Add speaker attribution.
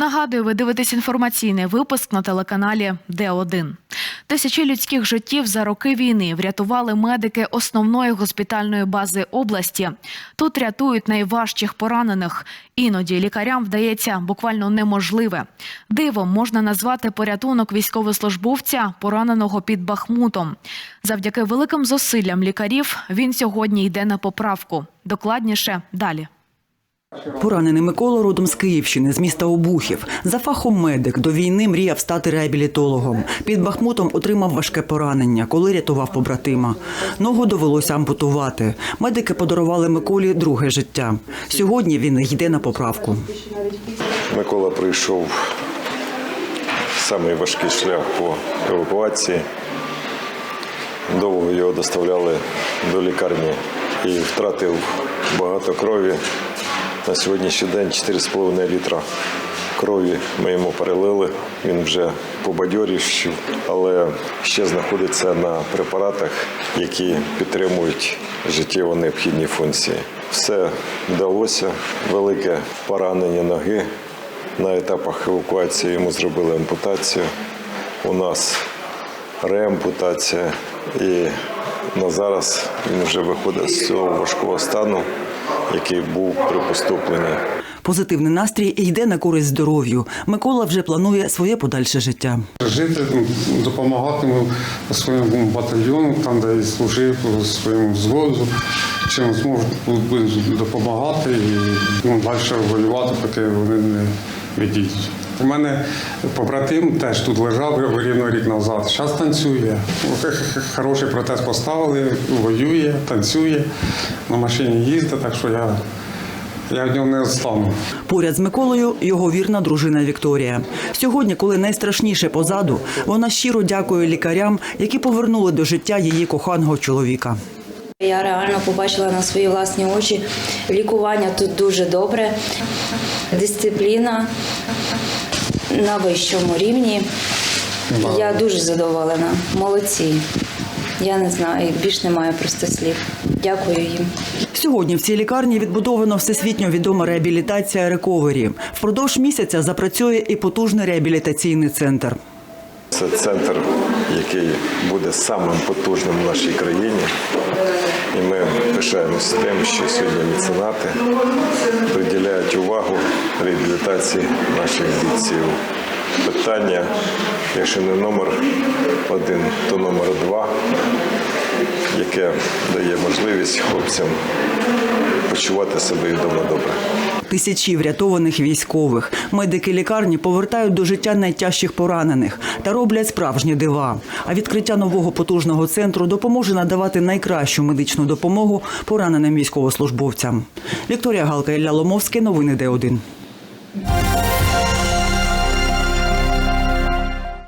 Speaker 1: Нагадую, ви дивитесь інформаційний випуск на телеканалі Д1. Тисячі людських життів за роки війни врятували медики основної госпітальної бази області. Тут рятують найважчих поранених. Іноді лікарям вдається буквально неможливе. Дивом можна назвати порятунок військовослужбовця, пораненого під Бахмутом. Завдяки великим зусиллям лікарів він сьогодні йде на поправку. Докладніше далі.
Speaker 2: Поранений Микола родом з Київщини, з міста Обухів. За фахом медик до війни мріяв стати реабілітологом. Під Бахмутом отримав важке поранення, коли рятував побратима. Ногу довелося ампутувати. Медики подарували Миколі друге життя. Сьогодні він йде на поправку.
Speaker 3: Микола пройшов самий важкий шлях по евакуації. Довго його доставляли до лікарні і втратив багато крові. На сьогоднішній день 4,5 літра крові ми йому перелили. Він вже побадьорівшив, але ще знаходиться на препаратах, які підтримують життєво необхідні функції. Все вдалося. Велике поранення ноги. На етапах евакуації йому зробили ампутацію. У нас реампутація. І на зараз він вже виходить з цього важкого стану, який був при поступленні.
Speaker 2: Позитивний настрій йде на користь здоров'ю. Микола вже планує своє подальше життя.
Speaker 4: Жити, допомагатиму своєму батальйону, там, де і служив, своєму взводу, чим зможу допомагати і ну, далі воювати, поки вони не відійдуть. У мене побратим теж тут лежав рівно рік назад. Зараз танцює. Хороший протез поставили, воює, танцює, на машині їздить, так що я, я від нього не відстану.
Speaker 2: Поряд з Миколою його вірна дружина Вікторія. Сьогодні, коли найстрашніше позаду, вона щиро дякує лікарям, які повернули до життя її коханого чоловіка.
Speaker 5: Я реально побачила на свої власні очі. Лікування тут дуже добре, дисципліна на вищому рівні. Я дуже задоволена. Молодці. Я не знаю, більш немає просто слів. Дякую їм.
Speaker 2: Сьогодні в цій лікарні відбудовано всесвітньо відома реабілітація рековері. Впродовж місяця запрацює і потужний реабілітаційний центр.
Speaker 3: Це центр, який буде самим потужним в нашій країні. І ми пишаємося тим, що сьогодні меценати приділяють увагу реабілітації наших бійців. Питання, якщо не номер один, то номер два, яке дає можливість хлопцям почувати себе вдома добре.
Speaker 2: Тисячі врятованих військових. Медики лікарні повертають до життя найтяжчих поранених та роблять справжні дива. А відкриття нового потужного центру допоможе надавати найкращу медичну допомогу пораненим військовослужбовцям. Вікторія Галка Ілля Ломовський. Новини Д1.